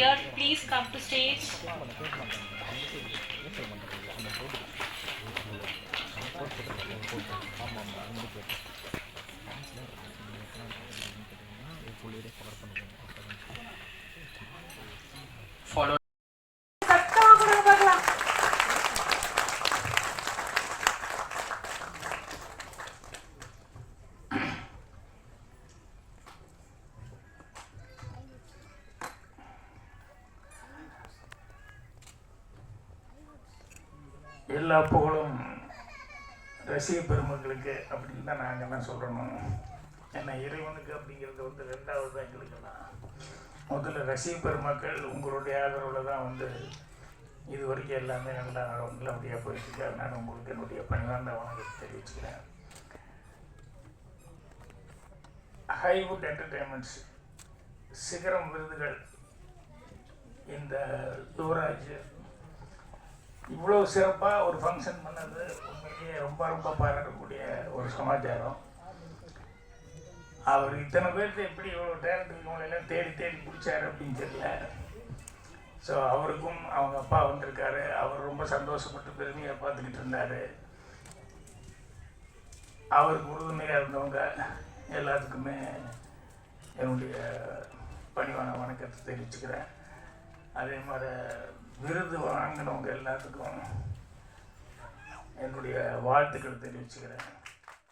Dear, please come to stage. எல்லா புகழும் ரசிக பெருமக்களுக்கு அப்படின்னு தான் நாங்கள்லாம் சொல்லணும் ஏன்னா இறைவனுக்கு அப்படிங்கிறது வந்து ரெண்டாவது தான் எங்களுக்கெல்லாம் முதல்ல ரசிக பெருமக்கள் உங்களுடைய ஆதரவில் தான் வந்து இது வரைக்கும் எல்லாமே நல்லா நல்லபடியாக போயிட்டுருக்கு. அதனால் உங்களுக்கு என்னுடைய பணிவார்ந்த வணக்கத்தை தெரிவிச்சுக்கிறேன். ஹைவுட் என்டர்டெயின்மெண்ட்ஸ் சிகரம் விருதுகள் இந்த யுவராஜ் இவ்வளோ சிறப்பாக ஒரு ஃபங்க்ஷன் பண்ணது உண்மையிலேயே ரொம்ப ரொம்ப பாராட்டக்கூடிய ஒரு சமாச்சாரம். அவர் இத்தனை பேர்த்து எப்படி இவ்வளோ டேலண்ட் இருக்கவங்களெல்லாம் தேடி தேடி பிடிச்சாரு அப்படின்னு தெரியல. ஸோ அவருக்கும் அவங்க அப்பா வந்திருக்காரு. அவர் ரொம்ப சந்தோஷப்பட்டு பெருமையாக பார்த்துக்கிட்டு இருந்தார். அவருக்கு உறுதுணையாக இருந்தவங்க எல்லாத்துக்குமே என்னுடைய பணிவான வணக்கத்தை தெரிவிச்சுக்கிறேன். அதே மாதிரி விருது வாங்கினவங்க எல்லாத்துக்கும் என்னுடைய வாழ்த்துக்கள் தெரிவிச்சுக்கிறேன்.